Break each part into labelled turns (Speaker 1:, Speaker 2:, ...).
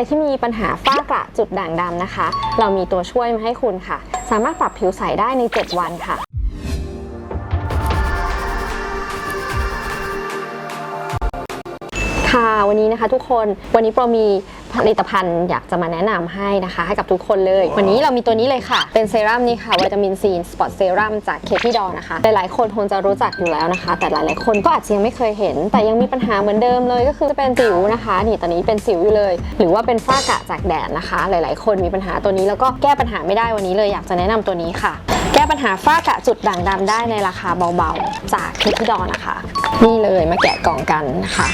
Speaker 1: รที่มีปัญหาฝ้ากระจุดด่างดำนะคะ เรามีตัวช่วยมาให้คุณค่ะ สามารถปรับผิวใสได้ใน 7 วันค่ะค่ะวันนี้นะคะทุกคนวันนี้โปรมี ผลิตภัณฑ์อยากจะมาแนะนำให้นะคะ ให้กับทุกคนเลย วันนี้เรามีตัวนี้เลยค่ะ เป็นเซรั่มนี่ค่ะวิตามินซีสปอตเซรั่มจากเคที่ดอนะคะ หลายๆคนคงจะรู้จักอยู่แล้วนะคะ แต่หลายๆคนก็อาจจะยังไม่เคยเห็น แต่ยังมีปัญหาเหมือนเดิมเลย ก็คือจะเป็นสิวนะคะ นี่ตอนนี้เป็นสิวอยู่เลย หรือว่าเป็นฝ้ากระจากแดดนะคะ หลายๆ คนมีปัญหาตัวนี้แล้วก็แก้ปัญหาไม่ได้วันนี้เลยอยากจะแนะนำตัวนี้ค่ะ แก้ปัญหาฝ้ากระจุดด่างดำได้ในราคาเบาๆ จากเคที่ดอนะคะ นี่เลยมาแกะกล่องกันนะคะ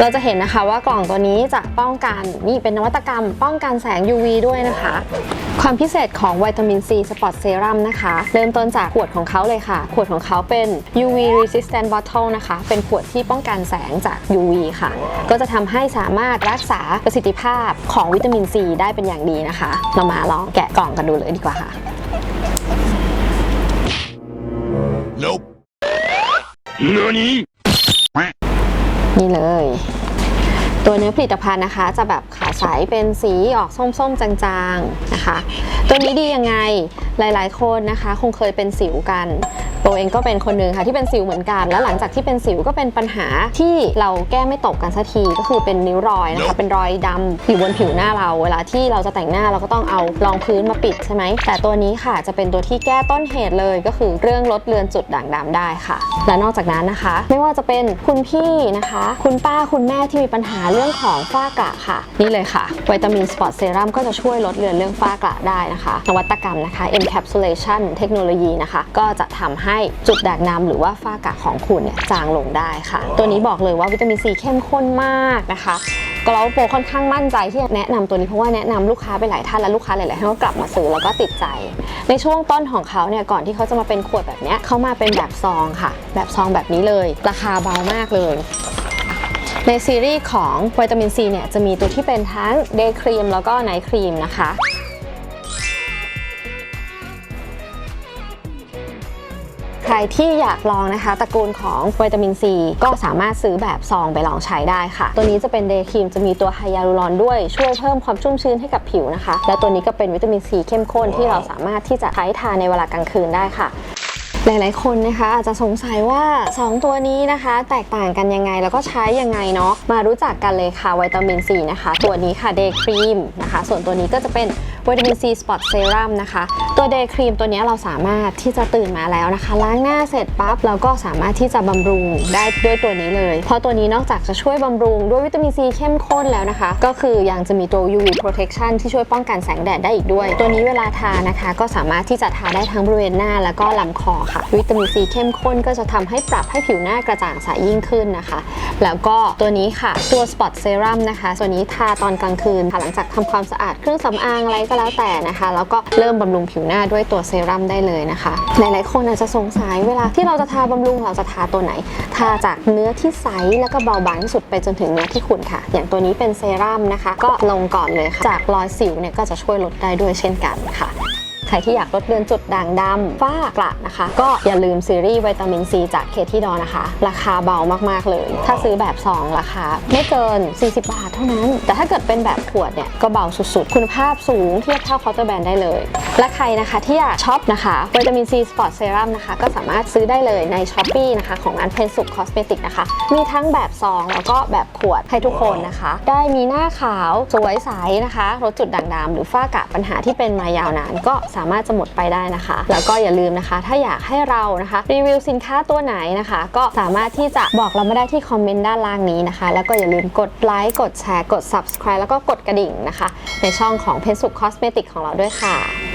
Speaker 1: เราจะเห็นนะคะว่ากล่องตัวนี้จะป้องกันนี่เป็นนวัตกรรม ป้องกันแสง UV ด้วยนะคะ ความพิเศษของวิตามินซีสปอตเซรั่มนะคะ เริ่มต้นจากขวดของเขาเลยค่ะ ขวดของเขาเป็น UV resistant bottle นะคะ เป็นขวดที่ป้องกันแสงจาก UV ค่ะ ก็จะทำให้สามารถรักษาประสิทธิภาพของวิตามินซีได้เป็นอย่างดีนะคะ เรามาลองแกะกล่องกันดูเลยดีกว่าค่ะ
Speaker 2: Nope. NANI?
Speaker 1: นี่เลย ตัวเนื้อผลิตภัณฑ์นะคะจะแบบข ใสเป็นสีออกส้มๆจางๆนะคะ ตัวนี้ดียังไงหลายๆ คนนะคะ คงเคยเป็นสิวกันตัวเองก็เป็นคนหนึ่งค่ะที่เป็นสิวเหมือนกัน แล้วหลังจากที่เป็นสิวก็เป็นปัญหาที่เราแก้ไม่ตกกันสักทีก็คือเป็นนิ้วรอยนะคะ เป็นรอยดำอยู่บนผิวหน้าเราเวลาที่เราจะแต่งหน้าเราก็ต้องเอารองพื้นมาปิดใช่ไหมแต่ตัวนี้ค่ะจะเป็นตัวที่แก้ต้นเหตุเลยก็คือเรื่องลดเลือนจุดด่างดำได้ค่ะ และนอกจากนั้นนะคะ ไม่ว่าจะเป็นคุณพี่นะคะ คุณป้าคุณแม่ที่มีปัญหาเรื่องของฝ้ากระค่ะ นี่เลยค่ะ วิตามินสปอตเซรั่มก็จะช่วยลดเลือนเรื่องฝ้ากระได้นะคะ นวัตกรรมนะคะ encapsulation เทคโนโลยีนะคะ ก็จะทำให้จุดด่างดำหรือว่าฝ้ากระของคุณเนี่ยจางลงได้ค่ะ ตัวนี้บอกเลยว่าวิตามินซีเข้มข้นมากนะคะก็เราโปค่อนข้างมั่นใจที่จะแนะนำตัวนี้เพราะว่าแนะนำลูกค้าไปหลายท่านและลูกค้าหลายๆท่านก็กลับมาซื้อแล้วก็ติดใจ ในช่วงต้นของเขาเนี่ยก่อนที่เขาจะมาเป็นขวดแบบนี้เขามาเป็นแบบซองค่ะ แบบซองแบบนี้เลย ราคาเบามากเลย ในซีรีส์ของวิตามินซีเนี่ยจะมีตัวที่เป็นทั้งเดย์ครีมแล้วก็ไนท์ครีมนะคะใครที่อยากลองนะคะตระกูลของวิตามินซีก็สามารถซื้อแบบซองไปลองใช้ได้ค่ะ ตัวนี้จะเป็นเดย์ครีมจะมีตัวไฮยาลูรอนด้วยช่วยเพิ่มความชุ่มชื้นให้กับผิวนะคะ และตัวนี้ก็เป็นวิตามินซีเข้มข้นที่เราสามารถที่จะใช้ทาในเวลากลางคืนได้ค่ะ หลายๆ คนนะคะอาจจะสงสัยว่า 2 ตัวนี้นะคะ แตกต่างกันยังไงแล้วก็ใช้ยังไงเนาะมารู้จักกันเลยค่ะวิตามินซีนะคะ ตัวนี้ค่ะเดย์ครีมนะคะ ส่วนตัวนี้ก็จะเป็น วิตามินซีสปอตเซรั่มนะคะ ตัวเดย์ครีมตัวนี้เราสามารถที่จะตื่นมาแล้วนะคะ ล้างหน้าเสร็จปั๊บเราก็สามารถที่จะบำรุงได้ด้วยตัวนี้เลย เพราะตัวนี้นอกจากจะช่วยบำรุงด้วยวิตามินซีเข้มข้นแล้วนะคะ ก็คือยังจะมีตัว UV protection ที่ช่วยป้องกันแสงแดดได้อีกด้วย ตัวนี้เวลาทานะคะ ก็สามารถที่จะทาได้ทั้งบริเวณหน้าแล้วก็ลำคอค่ะ วิตามินซีเข้มข้นก็จะทำให้ปรับให้ผิวหน้ากระจ่างใสยิ่งขึ้นนะคะ แล้วก็ตัวนี้ค่ะตัว Spot Serum นะคะ ตัวนี้ทาตอนกลางคืนค่ะหลังจากทำความสะอาดเครื่องสำอางอะไรก็แล้วแต่นะคะ แล้วก็เริ่มบำรุงผิวหน้าด้วยตัวเซรั่มได้เลยนะคะ หลายๆคนอาจจะสงสัยเวลาที่เราจะทาบำรุงเราจะทาตัวไหน ทาจากเนื้อที่ใสแล้วก็เบาบางที่สุดไปจนถึงเนื้อที่ขุ่นค่ะ อย่างตัวนี้เป็นเซรั่มนะคะ ก็ลงก่อนเลยค่ะ จากรอยสิวเนี่ยก็จะช่วยลดได้ด้วยเช่นกันค่ะ ใครที่อยากลดเลือนจุดด่างดำฝ้ากระนะคะ ก็อย่าลืมซีรีส์วิตามินซีจากเคที่ดอนะคะ ราคาเบามากๆเลย ถ้าซื้อแบบซองราคาไม่เกิน 40 บาทเท่านั้น แต่ถ้าเกิดเป็นแบบขวดเนี่ยก็เบาสุดๆ คุณภาพสูงเทียบเท่าเคาน์เตอร์แบรนด์ได้เลย และใครนะคะที่อยากช็อปนะคะวิตามินซีสปอร์ตเซรั่มนะคะ ก็สามารถซื้อได้เลยใน s h อ p e e นะคะของร้านเพนสุกคอสเมติกนะคะ มีทั้งแบบซองแล้วก็แบบขวดให้ทุกคนนะคะ ได้มีหน้าขาวสวยใสนะคะลดจุดด่างดำหรือฝ้ากระปัญหาที่เป็นมายาวนานก็สามารถจะหมดไปได้นะคะ แล้วก็อย่าลืมนะคะ ถ้าอยากให้เรานะคะรีวิวสินค้าตัวไหนนะคะ ก็สามารถที่จะบอกเรามาได้ที่คอมเมนต์ด้านล่างนี้นะคะ แล้วก็อย่าลืมกดไลค์กดแชร์กด subscribe แล้วก็กดกระดิ่งนะคะ ในช่องของเพนสุขคอสเมติกของเราด้วยค่ะ